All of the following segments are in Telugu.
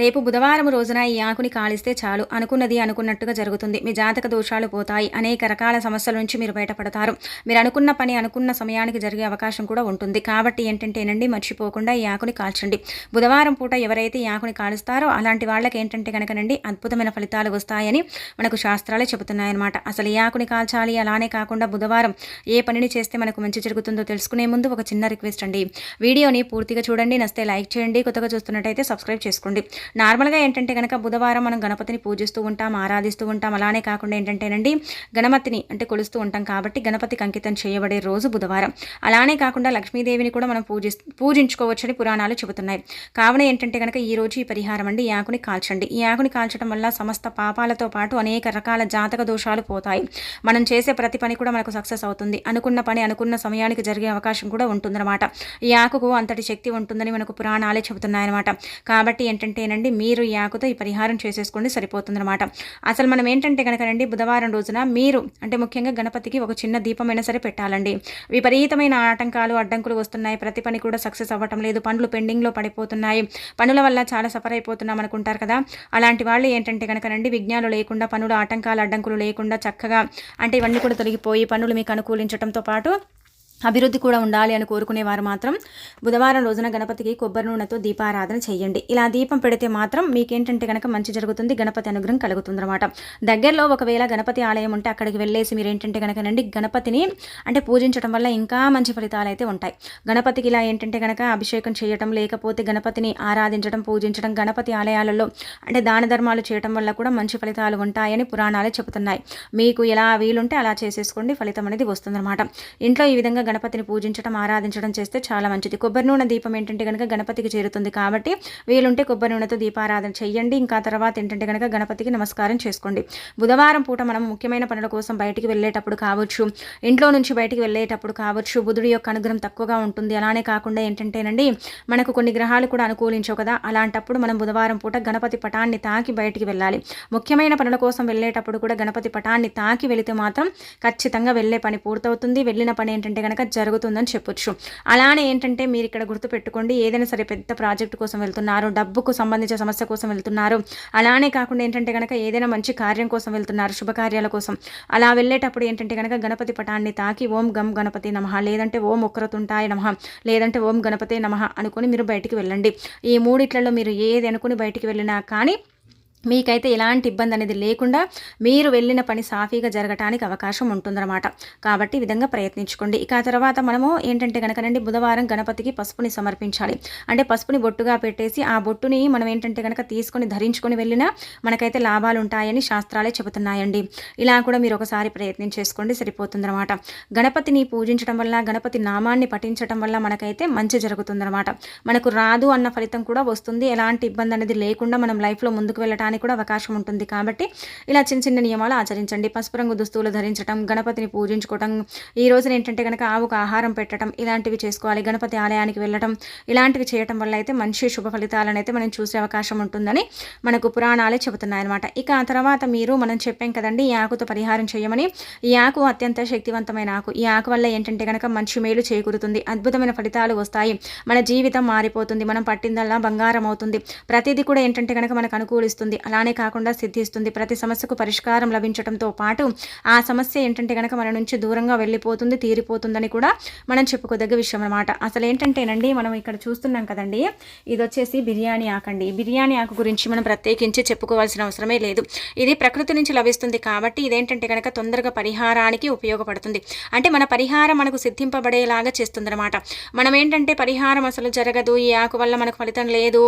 రేపు బుధవారం రోజున ఈ ఆకుని కాలిస్తే చాలు అనుకున్నది అనుకున్నట్టుగా జరుగుతుంది. మీ జాతక దోషాలు పోతాయి. అనేక రకాల సమస్యల నుంచి మీరు బయటపడతారు. మీరు అనుకున్న పని అనుకున్న సమయానికి జరిగే అవకాశం కూడా ఉంటుంది. కాబట్టి ఏంటంటేనండి మర్చిపోకుండా ఈ ఆకుని కాల్చండి. బుధవారం పూట ఎవరైతే ఈ ఆకుని కాలుస్తారో అలాంటి వాళ్ళకి ఏంటంటే కనుకనండి అద్భుతమైన ఫలితాలు వస్తాయని మనకు శాస్త్రాలే చెబుతున్నాయన్నమాట. అసలు ఈ ఆకుని కాల్చాలి అలానే కాకుండా బుధవారం ఏ పనిని చేస్తే మనకు మంచి జరుగుతుందో తెలుసుకునే ముందు ఒక చిన్న రిక్వెస్ట్ అండి. వీడియోని పూర్తిగా చూడండి నస్తే లైక్ చేయండి కొత్తగా చూస్తున్నట్టయితే సబ్స్క్రైబ్ చేసుకోండి. నార్మల్గా ఏంటంటే కనుక బుధవారం మనం గణపతిని పూజిస్తూ ఉంటాం ఆరాధిస్తూ ఉంటాం. అలానే కాకుండా ఏంటంటేనండి గణపతిని అంటే కొలుస్తూ ఉంటాం కాబట్టి గణపతికి అంకితం చేయబడే రోజు బుధవారం. అలానే కాకుండా లక్ష్మీదేవిని కూడా మనం పూజి పూజించుకోవచ్చని పురాణాలు చెబుతున్నాయి. కావున ఏంటంటే కనుక ఈ రోజు ఈ పరిహారం అండి ఈ ఆకుని కాల్చండి. ఈ ఆకుని కాల్చడం వల్ల సమస్త పాపాలతో పాటు అనేక రకాల జాతక దోషాలు పోతాయి. మనం చేసే ప్రతి పని కూడా మనకు సక్సెస్ అవుతుంది. అనుకున్న పని అనుకున్న సమయానికి జరిగే అవకాశం కూడా ఉంటుందన్నమాట. ఈ ఆకుకు అంతటి శక్తి ఉంటుందని మనకు పురాణాలే చెబుతున్నాయన్నమాట. కాబట్టి ఏంటంటే తినండి మీరు ఈ ఆకుతో ఈ పరిహారం చేసేసుకోండి సరిపోతుందన్నమాట. అసలు మనం ఏంటంటే కనుకనండి బుధవారం రోజున మీరు అంటే ముఖ్యంగా గణపతికి ఒక చిన్న దీపమైనా సరే పెట్టాలండి. విపరీతమైన ఆటంకాలు అడ్డంకులు వస్తున్నాయి ప్రతి పని కూడా సక్సెస్ అవ్వటం లేదు పనులు పెండింగ్లో పడిపోతున్నాయి. పనుల వల్ల చాలా సఫర్ అయిపోతున్నాం అనుకుంటారు కదా. అలాంటి వాళ్ళు ఏంటంటే కనుకనండి విఘ్నాలు లేకుండా పనులు ఆటంకాలు అడ్డంకులు లేకుండా చక్కగా అంటే ఇవన్నీ కూడా తొలగిపోయి పనులు మీకు అనుకూలించడంతో పాటు అభివృద్ధి కూడా ఉండాలి అని కోరుకునేవారు మాత్రం. బుధవారం రోజున గణపతికి కొబ్బరి నూనెతో దీపారాధన చేయండి. ఇలా దీపం పెడితే మాత్రం మీకేంటంటే కనుక మంచి జరుగుతుంది గణపతి అనుగ్రహం కలుగుతుంది అనమాట దగ్గరలో ఒకవేళ గణపతి ఆలయం ఉంటే అక్కడికి వెళ్ళేసి మీరు ఏంటంటే కనుకనండి గణపతిని అంటే పూజించడం వల్ల ఇంకా మంచి ఫలితాలు అయితే ఉంటాయి. గణపతికి ఇలా ఏంటంటే కనుక అభిషేకం చేయటం లేకపోతే గణపతిని ఆరాధించడం పూజించడం గణపతి ఆలయాలలో అంటే దాన ధర్మాలు చేయటం వల్ల కూడా మంచి ఫలితాలు ఉంటాయని పురాణాలే చెబుతున్నాయి. మీకు ఎలా వీలుంటే అలా చేసేసుకోండి ఫలితం అనేది వస్తుందన్నమాట. ఇంట్లో ఈ విధంగా గణపతిని పూజించడం ఆరాధించడం చేస్తే చాలా మంచిది. కొబ్బరి నూనె దీపం ఏంటంటే కనుక గణపతికి చేరుతుంది కాబట్టి వీలుంటే కొబ్బరి నూనెతో దీపారాధన చేయండి ఇంకా తర్వాత ఏంటంటే కనుక గణపతికి నమస్కారం చేసుకోండి. బుధవారం పూట మనం ముఖ్యమైన పనుల కోసం బయటికి వెళ్ళేటప్పుడు కావచ్చు ఇంట్లో నుంచి బయటికి వెళ్ళేటప్పుడు కావచ్చు బుధుడి యొక్క అనుగ్రహం తక్కువగా ఉంటుంది. అలానే కాకుండా ఏంటంటేనండి మనకు కొన్ని గ్రహాలు కూడా అనుకూలించవు కదా. అలాంటప్పుడు మనం బుధవారం పూట గణపతి పటాన్ని తాకి బయటికి వెళ్ళాలి. ముఖ్యమైన పనుల కోసం వెళ్ళేటప్పుడు కూడా గణపతి పటాన్ని తాకి వెళితే మాత్రం ఖచ్చితంగా వెళ్ళే పని పూర్తవుతుంది. వెళ్ళిన పని ఏంటంటే కనుక జరుగుతుందని చెప్పొచ్చు. అలానే ఏంటంటే మీరు ఇక్కడ గుర్తుపెట్టుకోండి ఏదైనా సరే పెద్ద ప్రాజెక్టు కోసం వెళ్తున్నారు డబ్బుకు సంబంధించిన సమస్య కోసం వెళ్తున్నారు. అలానే కాకుండా ఏంటంటే కనుక ఏదైనా మంచి కార్యం కోసం వెళ్తున్నారు శుభకార్యాల కోసం. అలా వెళ్ళేటప్పుడు ఏంటంటే కనుక గణపతి పటాన్ని తాకి ఓం గం గణపతి నమ లేదంటే ఓం ఉక్రతుంటాయ నమ లేదంటే ఓం గణపతి నమ అనుకుని మీరు బయటికి వెళ్ళండి. ఈ మూడిట్లలో మీరు ఏది అనుకుని బయటికి వెళ్ళినా కానీ మీకైతే ఎలాంటి ఇబ్బంది అనేది లేకుండా మీరు వెళ్ళిన పని సాఫీగా జరగటానికి అవకాశం ఉంటుందన్నమాట. కాబట్టి ఈ విధంగా ప్రయత్నించుకోండి. ఇక తర్వాత మనము ఏంటంటే కనుకనండి బుధవారం గణపతికి పసుపుని సమర్పించాలి. అంటే పసుపుని బొట్టుగా పెట్టేసి ఆ బొట్టుని మనం ఏంటంటే కనుక తీసుకొని ధరించుకొని వెళ్ళినా మనకైతే లాభాలు ఉంటాయని శాస్త్రాలే చెబుతున్నాయండి. ఇలా కూడా మీరు ఒకసారి ప్రయత్నం చేసుకోండి సరిపోతుందన్నమాట. గణపతిని పూజించడం వల్ల గణపతి నామాన్ని పఠించడం వల్ల మనకైతే మంచి జరుగుతుందన్నమాట. మనకు రాదు అన్న ఫలితం కూడా వస్తుంది. ఎలాంటి ఇబ్బంది అనేది లేకుండా మనం లైఫ్లో ముందుకు వెళ్ళటానికి చేయడానికి కూడా అవకాశం ఉంటుంది. కాబట్టి ఇలా చిన్న చిన్న నియమాలు ఆచరించండి. పసుపు రంగు దుస్తువులు ధరించడం గణపతిని పూజించుకోవటం ఈ రోజున ఏంటంటే కనుక ఆవుకు ఆహారం పెట్టడం ఇలాంటివి చేసుకోవాలి. గణపతి ఆలయానికి వెళ్ళటం ఇలాంటివి చేయటం వల్ల అయితే మంచి శుభ ఫలితాలను అయితే మనం చూసే అవకాశం ఉంటుందని మనకు పురాణాలే చెబుతున్నాయన్నమాట. ఇక ఆ తర్వాత మీరు మనం చెప్పాం కదండి ఈ ఆకుతో పరిహారం చేయమని. ఈ ఆకు అత్యంత శక్తివంతమైన ఆకు. ఈ ఆకు వల్ల ఏంటంటే కనుక మంచి మేలు చేకూరుతుంది. అద్భుతమైన ఫలితాలు వస్తాయి. మన జీవితం మారిపోతుంది. మనం పట్టిందల్లా బంగారం అవుతుంది. ప్రతిదీ కూడా ఏంటంటే కనుక మనకు అనుకూలిస్తుంది. అలానే కాకుండా సిద్ధిస్తుంది. ప్రతి సమస్యకు పరిష్కారం లభించడంతో పాటు ఆ సమస్య ఏంటంటే కనుక మన నుంచి దూరంగా వెళ్ళిపోతుంది తీరిపోతుందని కూడా మనం చెప్పుకోదగ్గ విషయం అనమాట అసలు ఏంటంటేనండి మనం ఇక్కడ చూస్తున్నాం కదండి ఇది వచ్చేసి బిర్యానీ ఆకండి. బిర్యానీ ఆకు గురించి మనం ప్రత్యేకించి చెప్పుకోవాల్సిన అవసరమే లేదు. ఇది ప్రకృతి నుంచి లభిస్తుంది కాబట్టి ఇదేంటంటే కనుక తొందరగా పరిహారానికి ఉపయోగపడుతుంది. అంటే మన పరిహారం మనకు సిద్ధింపబడేలాగా చేస్తుందన్నమాట. మనం ఏంటంటే పరిహారం అసలు జరగదు ఈ ఆకు వల్ల మనకు ఫలితం లేదు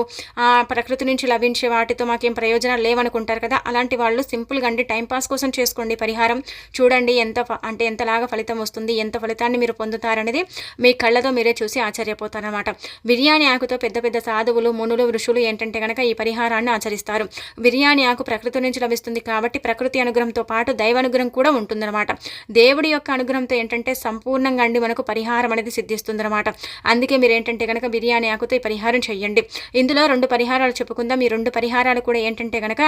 ప్రకృతి నుంచి లభించే వాటితో మాకేం ప్రయోజనం ప్రయోజనాలు లేవనుకుంటారు కదా అలాంటి వాళ్ళు సింపుల్గా అండి టైంపాస్ కోసం చేసుకోండి పరిహారం. చూడండి ఎంత అంటే ఎంతలాగా ఫలితం వస్తుంది ఎంత ఫలితాన్ని మీరు పొందుతారనేది మీ కళ్ళతో మీరే చూసి ఆశ్చర్యపోతారనమాట బిర్యానీ ఆకుతో పెద్ద పెద్ద సాధువులు మునులు ఋషులు ఏంటంటే కనుక ఈ పరిహారాన్ని ఆచరిస్తారు. బిర్యానీ ఆకు ప్రకృతి నుంచి లభిస్తుంది కాబట్టి ప్రకృతి అనుగ్రహంతో పాటు దైవ అనుగ్రహం కూడా ఉంటుందన్నమాట. దేవుడి యొక్క అనుగ్రహంతో ఏంటంటే సంపూర్ణంగా అండి మనకు పరిహారం అనేది సిద్ధిస్తుందన్నమాట. అందుకే మీరు ఏంటంటే కనుక బిర్యానీ ఆకుతో ఈ పరిహారం చేయండి ఇందులో రెండు పరిహారాలు చెప్పుకుందాం. ఈ రెండు పరిహారాలు కూడా ఏంటంటే కనుక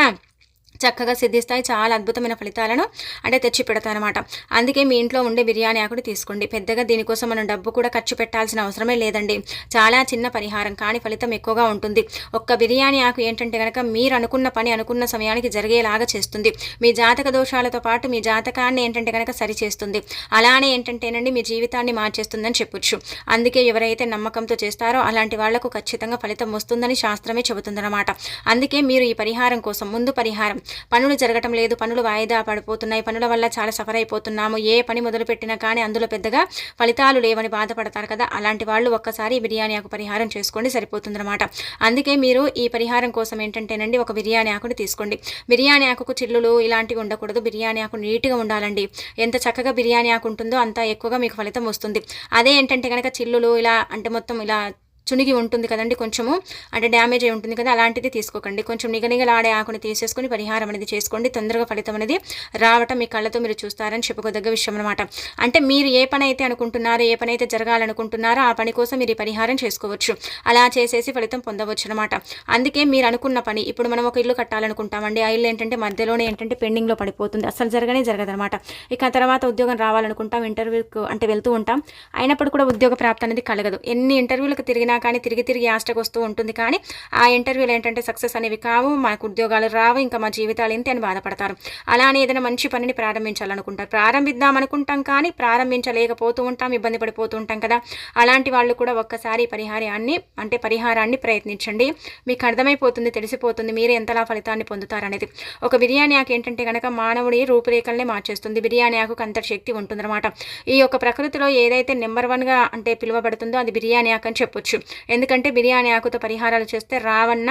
చక్కగా సిద్ధిస్తాయి. చాలా అద్భుతమైన ఫలితాలను అంటే తెచ్చి పెడతానమాట అందుకే మీ ఇంట్లో ఉండే బిర్యానీ ఆకుడు తీసుకోండి. పెద్దగా దీనికోసం మనం డబ్బు కూడా ఖర్చు పెట్టాల్సిన అవసరమే లేదండి. చాలా చిన్న పరిహారం కానీ ఫలితం ఎక్కువగా ఉంటుంది. ఒక్క బిర్యానీ ఆకు ఏంటంటే కనుక మీరు అనుకున్న పని అనుకున్న సమయానికి జరిగేలాగా చేస్తుంది. మీ జాతక దోషాలతో పాటు మీ జాతకాన్ని ఏంటంటే కనుక సరిచేస్తుంది అలానే ఏంటంటేనండి మీ జీవితాన్ని మార్చేస్తుందని చెప్పొచ్చు. అందుకే ఎవరైతే నమ్మకంతో చేస్తారో అలాంటి వాళ్ళకు ఖచ్చితంగా ఫలితం వస్తుందని శాస్త్రమే చెబుతుందన్నమాట. అందుకే మీరు ఈ పరిహారం కోసం ముందు పరిహారం పనులు జరగటం లేదు పనులు వాయిదా పడిపోతున్నాయి పనుల వల్ల చాలా సఫర్ అయిపోతున్నాము ఏ పని మొదలుపెట్టినా కానీ అందులో పెద్దగా ఫలితాలు లేవని బాధపడతారు కదా? అలాంటి వాళ్ళు ఒక్కసారి బిర్యానీ ఆకు పరిహారం చేసుకోండి సరిపోతుందన్నమాట. అందుకే మీరు ఈ పరిహారం కోసం ఏంటంటేనండి ఒక బిర్యానీ ఆకుని తీసుకోండి. బిర్యానీ ఆకుకు చిల్లులు ఇలాంటివి ఉండకూడదు. బిర్యానీ ఆకు నీట్గా ఉండాలండి. ఎంత చక్కగా బిర్యానీ ఆకు ఉంటుందో అంత ఎక్కువగా మీకు ఫలితం వస్తుంది. అదే ఏంటంటే కనుక చిల్లులు ఇలా అంటే మొత్తం ఇలా చునిగి ఉంటుంది కదండి కొంచెము. అంటే డ్యామేజ్ అయి ఉంటుంది కదా అలాంటిది తీసుకోకండి. కొంచెం నిగనిగలాడే ఆకుని తీసేసుకొని పరిహారం అనేది చేసుకోండి. తొందరగా ఫలితం అనేది రావటం మీ కళ్ళతో మీరు చూస్తారని చెప్పుకోదగ్గ విషయం అనమాట అంటే మీరు ఏ పని అయితే అనుకుంటున్నారో ఏ పని అయితే జరగాలనుకుంటున్నారో ఆ పని కోసం మీరు ఈ పరిహారం చేసుకోవచ్చు. అలా చేసేసి ఫలితం పొందవచ్చు అనమాట అందుకే మీరు అనుకున్న పని ఇప్పుడు మనం ఒక ఇల్లు కట్టాలనుకుంటామండి. ఆ ఇల్లు ఏంటంటే మధ్యలోనే ఏంటంటే పెండింగ్లో పడిపోతుంది. అసలు జరగనే జరగదనమాట ఇక తర్వాత ఉద్యోగం రావాలనుకుంటాం ఇంటర్వ్యూకి అంటే వెళ్తూ ఉంటాం. అయినప్పుడు కూడా ఉద్యోగ ప్రాప్తి అనేది కలగదు. ఎన్ని ఇంటర్వ్యూలకు తిరిగినా కానీ తిరిగి తిరిగి ఆస్టకు వస్తూ ఉంటుంది. కానీ ఆ ఇంటర్వ్యూలు ఏంటంటే సక్సెస్ అనేవి కావు మాకు ఉద్యోగాలు రావు ఇంకా మా జీవితాలు ఏంటి అని బాధపడతారు. అలానే ఏదైనా మంచి పనిని ప్రారంభించాలనుకుంటారు. ప్రారంభిద్దాం అనుకుంటాం కానీ ప్రారంభించలేకపోతూ ఉంటాం ఇబ్బంది పడిపోతూ ఉంటాం కదా. అలాంటి వాళ్ళు కూడా ఒక్కసారి పరిహారాన్ని అంటే పరిహారాన్ని ప్రయత్నించండి. మీకు అర్థమైపోతుంది తెలిసిపోతుంది మీరు ఎంతలా ఫలితాన్ని పొందుతారనేది ఒక బిర్యానీ ఆకు ఏంటంటే కనుక మానవుడి రూపురేఖల్ని మార్చేస్తుంది. బిర్యానీ ఆకు అంతటి శక్తి ఉంటుందన్నమాట. ఈ యొక్క ప్రకృతిలో ఏదైతే నెంబర్ వన్గా అంటే పిలువబడుతుందో అది బిర్యానీ ఆకు అని చెప్పొచ్చు. ఎందుకంటే బిర్యానీ ఆకుతో పరిహారాలు చేస్తే రావన్న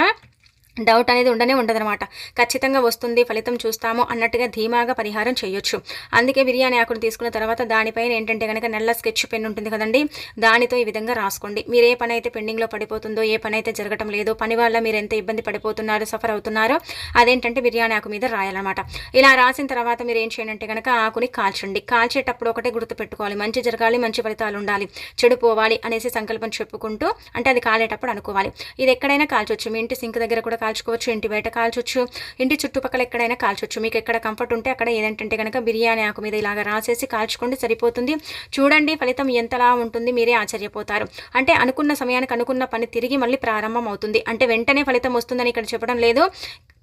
డౌట్ అనేది ఉండనే ఉండదనమాట ఖచ్చితంగా వస్తుంది ఫలితం చూస్తాము అన్నట్టుగా ధీమాగా పరిహారం చేయొచ్చు. అందుకే బిర్యానీ ఆకును తీసుకున్న తర్వాత దానిపైన ఏంటంటే కనుక నల్ల స్కెచ్ పెన్ ఉంటుంది కదండి దానితో ఈ విధంగా రాసుకోండి. మీరు ఏ పని అయితే పెండింగ్లో పడిపోతుందో ఏ పని అయితే జరగటం లేదో పని వల్ల మీరు ఎంత ఇబ్బంది పడిపోతున్నారో సఫర్ అవుతున్నారో అదేంటంటే బిర్యానీ ఆకు మీద రాయాలన్నమాట. ఇలా రాసిన తర్వాత మీరు ఏం చేయండి కనుక ఆకుని కాల్చండి. కాల్చేటప్పుడు ఒకటే గుర్తు పెట్టుకోవాలి. మంచి జరగాలి మంచి ఫలితాలు ఉండాలి. చెడు పోవాలి అనేసి సంకల్పం చెప్పుకుంటూ అంటే అది కాలేటప్పుడు అనుకోవాలి. ఇది ఎక్కడైనా కాల్చొచ్చు. మీ ఇంటి సింక్ దగ్గర కూడా కాల్చుకోవచ్చు ఇంటి బయట కాల్చొచ్చు ఇంటి చుట్టుపక్కల ఎక్కడైనా కాల్చొచ్చు. మీకు ఎక్కడ కంఫర్ట్ ఉంటే అక్కడ ఏదంటే కనుక బిర్యానీ ఆకు మీద ఇలాగ రాసేసి కాల్చుకోండి సరిపోతుంది. చూడండి ఫలితం ఎంతలా ఉంటుంది మీరే ఆశ్చర్యపోతారు. అంటే అనుకున్న సమయానికి అనుకున్న పని తిరిగి మళ్ళీ ప్రారంభం అవుతుంది అంటే వెంటనే ఫలితం వస్తుందని ఇక్కడ చెప్పడం లేదు.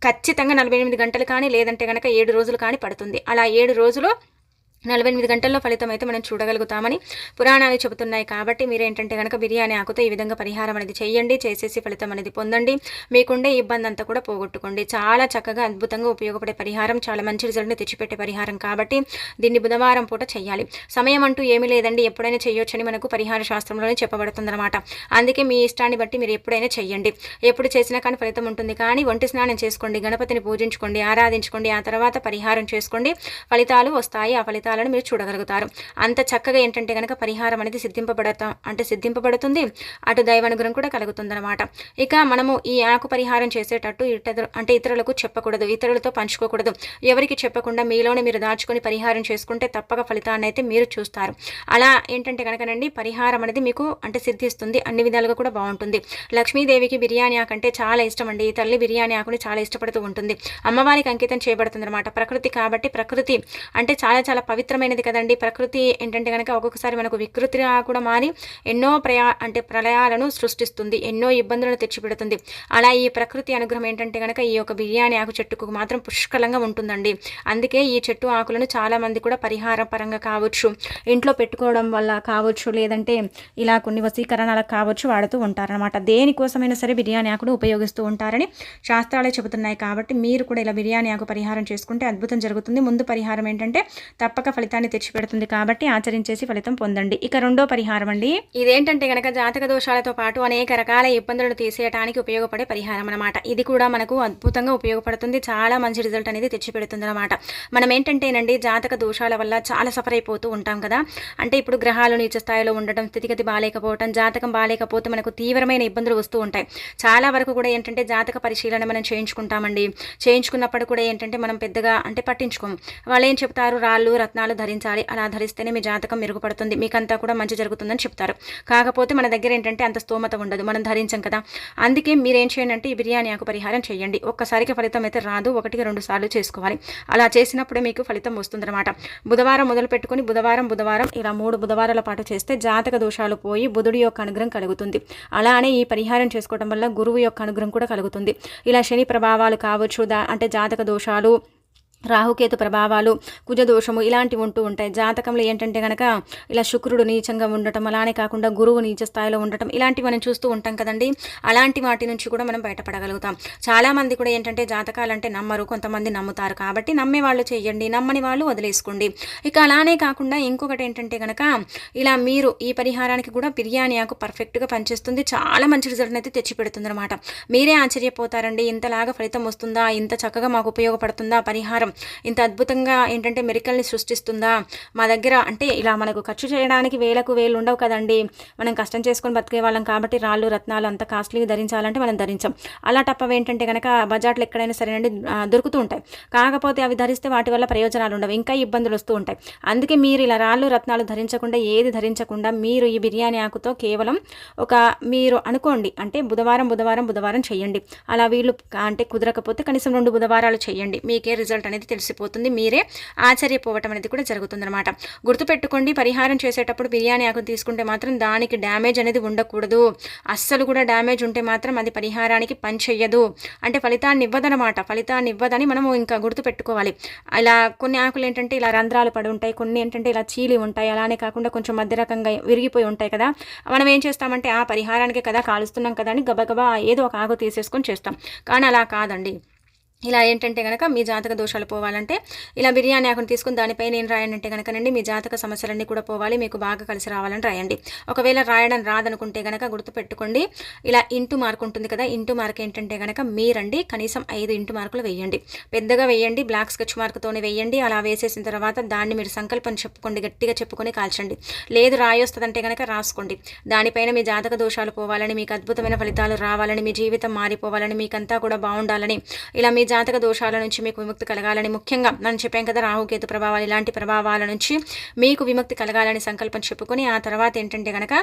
ఖచ్చితంగా నలభై ఎనిమిది గంటలు కానీ లేదంటే కనుక ఏడు రోజులు కానీ పడుతుంది. అలా ఏడు రోజులు నలభై ఎనిమిది గంటల్లో ఫలితం అయితే మనం చూడగలుగుతామని పురాణాలు చెబుతున్నాయి. కాబట్టి మీరు ఏంటంటే కనుక బిర్యానీ ఆకుతో ఈ విధంగా పరిహారం అనేది చేయండి చేసేసి ఫలితం అనేది పొందండి. మీకుండే ఇబ్బంది అంతా కూడా పోగొట్టుకోండి. చాలా చక్కగా అద్భుతంగా ఉపయోగపడే పరిహారం చాలా మంచి రిజల్ట్ని తెచ్చిపెట్టే పరిహారం కాబట్టి దీన్ని బుధవారం పూట చేయాలి. సమయం అంటూ ఏమీ లేదండి. ఎప్పుడైనా చేయొచ్చని మనకు పరిహార శాస్త్రంలోనే చెప్పబడుతుందన్నమాట. అందుకే మీ ఇష్టాన్ని బట్టి మీరు ఎప్పుడైనా చేయండి. ఎప్పుడు చేసినా కానీ ఫలితం ఉంటుంది. కానీ ఒంటి స్నానం చేసుకోండి గణపతిని పూజించుకోండి ఆరాధించుకోండి ఆ తర్వాత పరిహారం చేసుకోండి. ఫలితాలు వస్తాయి. ఆ ఫలితాలు ఫలితాలను మీరు చూడగలుగుతారు. అంత చక్కగా ఏంటంటే కనుక పరిహారం అనేది సిద్ధింపబడతా అంటే సిద్ధింపబడుతుంది. అటు దైవానుగ్రహం కూడా కలుగుతుందన్నమాట. ఇక మనము ఈ ఆకు పరిహారం చేసేటట్టు ఇతరు అంటే ఇతరులకు చెప్పకూడదు ఇతరులతో పంచుకోకూడదు. ఎవరికి చెప్పకుండా మీలోనే మీరు దాచుకొని పరిహారం చేసుకుంటే తప్పక ఫలితాన్ని అయితే మీరు చూస్తారు. అలా ఏంటంటే కనుకనండి పరిహారం అనేది మీకు అంటే సిద్ధిస్తుంది. అన్ని విధాలుగా కూడా బాగుంటుంది. లక్ష్మీదేవికి బిర్యానీ ఆకు అంటే చాలా ఇష్టం అండి ఈ తల్లి బిర్యానీ ఆకుని చాలా ఇష్టపడుతూ ఉంటుంది. అమ్మవారికి అంకితం చేయబడుతుంది అనమాట ప్రకృతి కాబట్టి ప్రకృతి అంటే చాలా చాలా పవిత్ర పవిత్రమైనది కదండి. ప్రకృతి ఏంటంటే కనుక ఒక్కొక్కసారి మనకు వికృతిగా కూడా మారి ఎన్నో ప్రయా అంటే ప్రళయాలను సృష్టిస్తుంది ఎన్నో ఇబ్బందులను తెచ్చిపెడుతుంది. అలా ఈ ప్రకృతి అనుగ్రహం ఏంటంటే కనుక ఈ యొక్క బిర్యానీ ఆకు చెట్టుకు మాత్రం పుష్కలంగా ఉంటుందండి. అందుకే ఈ చెట్టు ఆకులను చాలామంది కూడా పరిహార పరంగా కావచ్చు ఇంట్లో పెట్టుకోవడం వల్ల కావచ్చు లేదంటే ఇలా కొన్ని వసీకరణాలకు కావచ్చు వాడుతూ ఉంటారనమాట దేనికోసమైనా సరే బిర్యానీ ఆకును ఉపయోగిస్తూ ఉంటారని శాస్త్రాలే చెబుతున్నాయి. కాబట్టి మీరు కూడా ఇలా బిర్యానీ ఆకు పరిహారం చేసుకుంటే అద్భుతం జరుగుతుంది. ముందు పరిహారం ఏంటంటే తప్పక ఫలితాన్ని తెచ్చిపెడుతుంది కాబట్టి ఆచరించేసి ఫలితం పొందండి. ఇక రెండో పరిహారం అండి. ఇదేంటంటే గనక జాతక దోషాలతో పాటు అనేక రకాల ఇబ్బందులను తీసేయడానికి ఉపయోగపడే పరిహారం అనమాట ఇది కూడా మనకు అద్భుతంగా ఉపయోగపడుతుంది. చాలా మంచి రిజల్ట్ అనేది తెచ్చిపెడుతుంది అనమాట మనం ఏంటంటేనండి జాతక దోషాల వల్ల చాలా సఫర్ అయిపోతూ ఉంటాం కదా. అంటే ఇప్పుడు గ్రహాలు నీచ స్థాయిలో ఉండటం స్థితిగతి బాగాలేకపోవటం జాతకం బాగాలేకపోతే మనకు తీవ్రమైన ఇబ్బందులు వస్తూ ఉంటాయి. చాలా వరకు కూడా ఏంటంటే జాతక పరిశీలన మనం చేయించుకుంటామండి. చేయించుకున్నప్పుడు కూడా ఏంటంటే మనం పెద్దగా అంటే పట్టించుకోము. వాళ్ళు ఏం చెప్తారు? రాళ్ళు రత్నం రత్నాలు ధరించాలి. అలా ధరిస్తేనే మీ జాతకం మెరుగుపడుతుంది. మీకంతా కూడా మంచి జరుగుతుందని చెప్తారు. కాకపోతే మన దగ్గర ఏంటంటే అంత స్తోమత ఉండదు. మనం ధరించం కదా. అందుకే మీరేం చేయండి? అంటే ఈ బిర్యానీ ఆకు పరిహారం చేయండి. ఒక్కసారికి ఫలితం అయితే రాదు. ఒకటికి రెండు సార్లు చేసుకోవాలి. అలా చేసినప్పుడే మీకు ఫలితం వస్తుందన్నమాట. బుధవారం మొదలు పెట్టుకుని బుధవారం బుధవారం ఇలా మూడు బుధవారాల పాటు చేస్తే జాతక దోషాలు పోయి బుధుడి యొక్క అనుగ్రహం కలుగుతుంది. అలానే ఈ పరిహారం చేసుకోవడం వల్ల గురువు యొక్క అనుగ్రహం కూడా కలుగుతుంది. ఇలా శని ప్రభావాలు కావచ్చు అంటే జాతక దోషాలు రాహుకేతు ప్రభావాలు కుజదోషము ఇలాంటివి ఉంటూ ఉంటాయి. జాతకంలో ఏంటంటే కనుక ఇలా శుక్రుడు నీచంగా ఉండటం అలానే కాకుండా గురువు నీచ స్థాయిలో ఉండటం ఇలాంటివి మనం చూస్తూ ఉంటాం కదండి. అలాంటి వాటి నుంచి కూడా మనం బయటపడగలుగుతాం. చాలామంది కూడా ఏంటంటే జాతకాలంటే నమ్మరు కొంతమంది నమ్ముతారు. కాబట్టి నమ్మే వాళ్ళు చేయండి నమ్మని వాళ్ళు వదిలేసుకోండి. ఇక అలానే కాకుండా ఇంకొకటి ఏంటంటే కనుక ఇలా మీరు ఈ పరిహారానికి కూడా బిర్యానీ ఆకు పర్ఫెక్ట్గా పనిచేస్తుంది. చాలా మంచి రిజల్ట్ అయితే తెచ్చిపెడుతుంది అనమాట మీరే ఆశ్చర్యపోతారండి. ఇంతలాగా ఫలితం వస్తుందా? ఇంత చక్కగా మాకు ఉపయోగపడుతుందా పరిహారం? ఇంత అద్భుతంగా ఏంటంటే మెరికల్ని సృష్టిస్తుందా? మా దగ్గర అంటే ఇలా మనకు ఖర్చు చేయడానికి వేలకు వేలు ఉండవు కదండి. మనం కష్టం చేసుకొని బతికే వాళ్ళం కాబట్టి రాళ్ళు రత్నాలు అంత కాస్ట్లీగా ధరించాలంటే మనం ధరించాం. అలా టప్పవి ఏంటంటే కనుక బజార్లో ఎక్కడైనా సరేనండి దొరుకుతూ ఉంటాయి. కాకపోతే అవి ధరిస్తే వాటి వల్ల ప్రయోజనాలు ఉండవు. ఇంకా ఇబ్బందులు వస్తూ ఉంటాయి. అందుకే మీరు ఇలా రాళ్ళు రత్నాలు ధరించకుండా ఏది ధరించకుండా మీరు ఈ బిర్యానీ ఆకుతో కేవలం ఒక మీరు అనుకోండి. అంటే బుధవారం బుధవారం బుధవారం చేయండి. అలా వీళ్ళు అంటే కుదరకపోతే కనీసం రెండు బుధవారాలు చేయండి. మీకే రిజల్ట్ అనేది తెలిసిపోతుంది. మీరే ఆశ్చర్యపోవటం అనేది కూడా జరుగుతుందన్నమాట. గుర్తుపెట్టుకోండి పరిహారం చేసేటప్పుడు బిర్యానీ ఆకు తీసుకుంటే మాత్రం దానికి డ్యామేజ్ అనేది ఉండకూడదు. అస్సలు కూడా డ్యామేజ్ ఉంటే మాత్రం అది పరిహారానికి పనిచేయదు అంటే ఫలితాన్ని ఇవ్వదనమాట ఫలితాన్ని ఇవ్వదని మనము ఇంకా గుర్తుపెట్టుకోవాలి. ఇలా కొన్ని ఆకులు ఏంటంటే ఇలా రంధ్రాలు పడి ఉంటాయి. కొన్ని ఏంటంటే ఇలా చీలి ఉంటాయి. అలానే కాకుండా కొంచెం మధ్య రకంగా విరిగిపోయి ఉంటాయి కదా. మనం ఏం చేస్తామంటే ఆ పరిహారానికి కదా కాలుస్తున్నాం కదా అని గబగబా ఏదో ఒక ఆకు తీసేసుకొని చేస్తాం. కానీ అలా కాదండి. ఇలా ఏంటంటే కనుక మీ జాతక దోషాలు పోవాలంటే ఇలా బిర్యానీ ఆకును తీసుకుని దానిపై నేను రాయనంటే కనుకనండి మీ జాతక సమస్యలన్నీ కూడా పోవాలి మీకు బాగా కలిసి రావాలని రాయండి. ఒకవేళ రాయడం రాదనుకుంటే కనుక గుర్తుపెట్టుకోండి ఇలా ఇంటూ మార్క్ ఉంటుంది కదా ఇంటూ మార్క్ ఏంటంటే కనుక మీరండి కనీసం ఐదు ఇంటూ మార్కులు వేయండి. పెద్దగా వేయండి బ్లాక్ స్కెచ్ మార్క్తోనే వేయండి అలా వేసేసిన తర్వాత దాన్ని మీరు సంకల్పం చెప్పుకోండి గట్టిగా చెప్పుకొని కాల్చండి. లేదు రాయొస్తుందంటే కనుక రాసుకోండి. దానిపైన మీ జాతక దోషాలు పోవాలని మీకు అద్భుతమైన ఫలితాలు రావాలని మీ జీవితం మారిపోవాలని మీకంతా కూడా బాగుండాలని ఇలా మీ జాతక దోషాల నుంచి మీకు విముక్తి కలగాలని ముఖ్యంగా మనం చెప్పాం కదా రాహుకేతు ప్రభావాలు ఇలాంటి ప్రభావాల నుంచి మీకు విముక్తి కలగాలని సంకల్పం చెప్పుకొని ఆ తర్వాత ఏంటంటే కనుక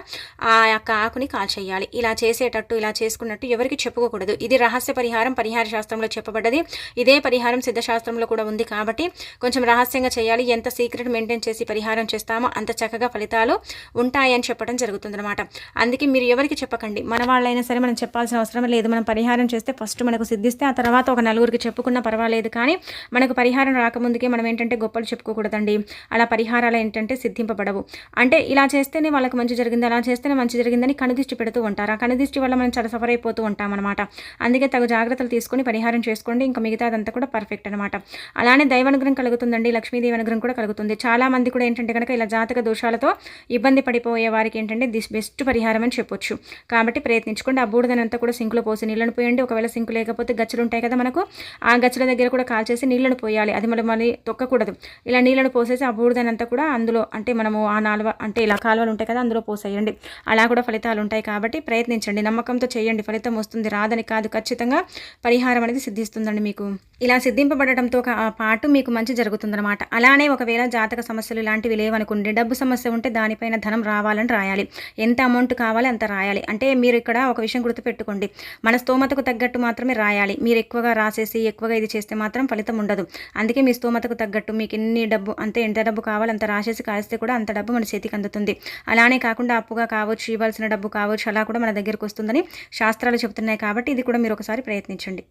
ఆ యొక్క ఆకుని కాల్చేయాలి ఇలా చేసేటట్టు ఇలా చేసుకున్నట్టు ఎవరికి చెప్పుకోకూడదు. ఇది రహస్య పరిహారం పరిహార శాస్త్రంలో చెప్పబడ్డది. ఇదే పరిహారం సిద్ధశాస్త్రంలో కూడా ఉంది కాబట్టి కొంచెం రహస్యంగా చేయాలి. ఎంత సీక్రెట్ మెయింటైన్ చేసి పరిహారం చేస్తామో అంత చక్కగా ఫలితాలు ఉంటాయని చెప్పడం జరుగుతుందన్నమాట. అందుకే మీరు ఎవరికి చెప్పకండి. మన వాళ్ళైనా సరే మనం చెప్పాల్సిన అవసరం లేదు. మనం పరిహారం చేస్తే ఫస్ట్ మనకు సిద్ధిస్తే ఆ తర్వాత ఒక నలుగురు నలుగురికి చెప్పుకున్నా పర్వాలేదు కానీ మనకు పరిహారం రాకముందుకే మనం ఏంటంటే గొప్పలు చెప్పుకోకూడదండి. అలా పరిహారాలు ఏంటంటే సిద్ధింపబడవు. అంటే ఇలా చేస్తేనే వాళ్ళకి మంచి జరిగింది అలా చేస్తేనే మంచి జరిగిందని కనుదిష్టి పెడుతూ ఉంటారు. ఆ కనుదిష్టి వల్ల మనం చాలా సఫర్ అయిపోతూ ఉంటాం అనమాట అందుకే తగు జాగ్రత్తలు తీసుకొని పరిహారం చేసుకోండి ఇంకా మిగతాదంతా కూడా పర్ఫెక్ట్ అనమాట అలానే దైవానుగ్రహం కలుగుతుందండి లక్ష్మీదేవి అనుగ్రహం కూడా కలుగుతుంది. చాలా మంది కూడా ఏంటంటే కనుక ఇలా జాతక దోషాలతో ఇబ్బంది పడిపోయే వారికి ఏంటంటే దిస్ బెస్ట్ పరిహారం అని చెప్పొచ్చు. కాబట్టి ప్రయత్నించుకోండి. ఆ బూడిదనంతా కూడా సింకులో పోసి నీళ్ళని పోయండి. ఒకవేళ సింకు లేకపోతే గచ్చులు ఉంటాయి కదా మనకు ఆ గచ్చల దగ్గర కూడా కాల్చేసి నీళ్ళను పోయాలి. అది మళ్ళీ మళ్ళీ తొక్కకూడదు. ఇలా నీళ్ళను పోసేసి ఆ బూడిదనంతా కూడా అందులో అంటే మనము ఆ నాలువ అంటే ఇలా కాలువలు ఉంటాయి కదా అందులో పోసేయండి. అలా కూడా ఫలితాలు ఉంటాయి కాబట్టి ప్రయత్నించండి. నమ్మకంతో చేయండి. ఫలితం వస్తుంది రాదని కాదు. ఖచ్చితంగా పరిహారం అనేది సిద్ధిస్తుందండి మీకు. ఇలా సిద్ధింపబడటంతో పాటు మీకు మంచి జరుగుతుందన్నమాట. అలానే ఒకవేళ జాతక సమస్యలు ఇలాంటివి లేవనుకోండి డబ్బు సమస్య ఉంటే దానిపైన ధనం రావాలని రాయాలి. ఎంత అమౌంట్ కావాలి అంత రాయాలి. అంటే మీరు ఇక్కడ ఒక విషయం గుర్తుపెట్టుకోండి. మన స్తోమతకు తగ్గట్టు మాత్రమే రాయాలి. మీరు ఎక్కువగా రాసేసి ఎక్కువగా ఇది చేస్తే మాత్రం ఫలితం ఉండదు. అందుకే మీ స్తోమతకు తగ్గట్టు మీకు ఎన్ని డబ్బు అంతే ఎంత డబ్బు కావాలి అంత రాసేసి కాస్తే కూడా అంత డబ్బు మన చేతికి అందుతుంది. అలానే కాకుండా అప్పుగా కావచ్చు ఇవ్వాల్సిన డబ్బు కావచ్చు అలా కూడా మన దగ్గరకు వస్తుందని శాస్త్రాలు చెబుతున్నాయి కాబట్టి ఇది కూడా మీరు ఒకసారి ప్రయత్నించండి.